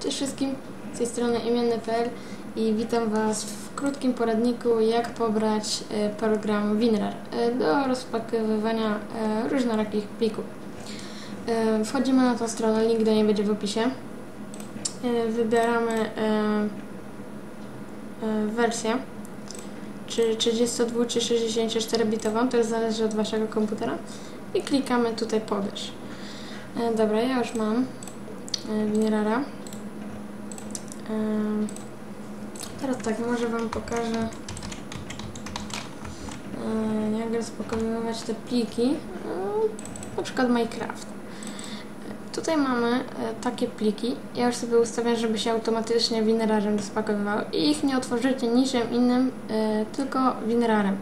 Cześć wszystkim, z tej strony imienny.pl i witam Was w krótkim poradniku jak pobrać e, program WinRAR e, do rozpakowywania e, różnorakich plików. Wchodzimy na tą stronę, link do niej będzie w opisie. Wybieramy wersję, czy 32 czy 64 bitową, to zależy od Waszego komputera i klikamy tutaj pobierz. Dobra, ja już mam WinRARa. Teraz tak, może Wam pokażę jak rozpakowywać te pliki, na przykład Minecraft. Tutaj mamy yy, takie pliki. Ja już sobie ustawiam, żeby się automatycznie WinRARem rozpakowywały i ich nie otworzycie niczym innym, yy, tylko WinRARem.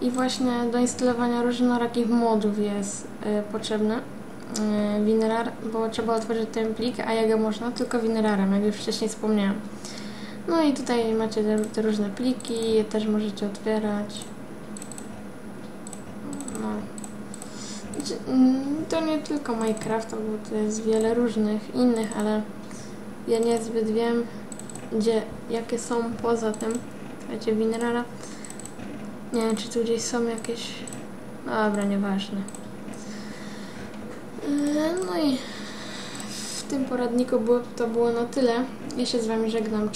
I właśnie do instalowania różnorakich modów jest yy, potrzebne WinRAR, bo trzeba otworzyć ten plik, a jak go można tylko WinRARem, jak już wcześniej wspomniałam. No i tutaj macie te, te różne pliki, je też możecie otwierać. No. Znaczy, mm, To nie tylko Minecraft, bo to jest wiele różnych innych, ale ja niezbyt wiem, gdzie, jakie są poza tym. Słuchajcie, WinRARa. Nie wiem, czy tu gdzieś są jakieś... Dobra, nieważne. No i w tym poradniku było, to było na tyle. Ja się z Wami żegnam.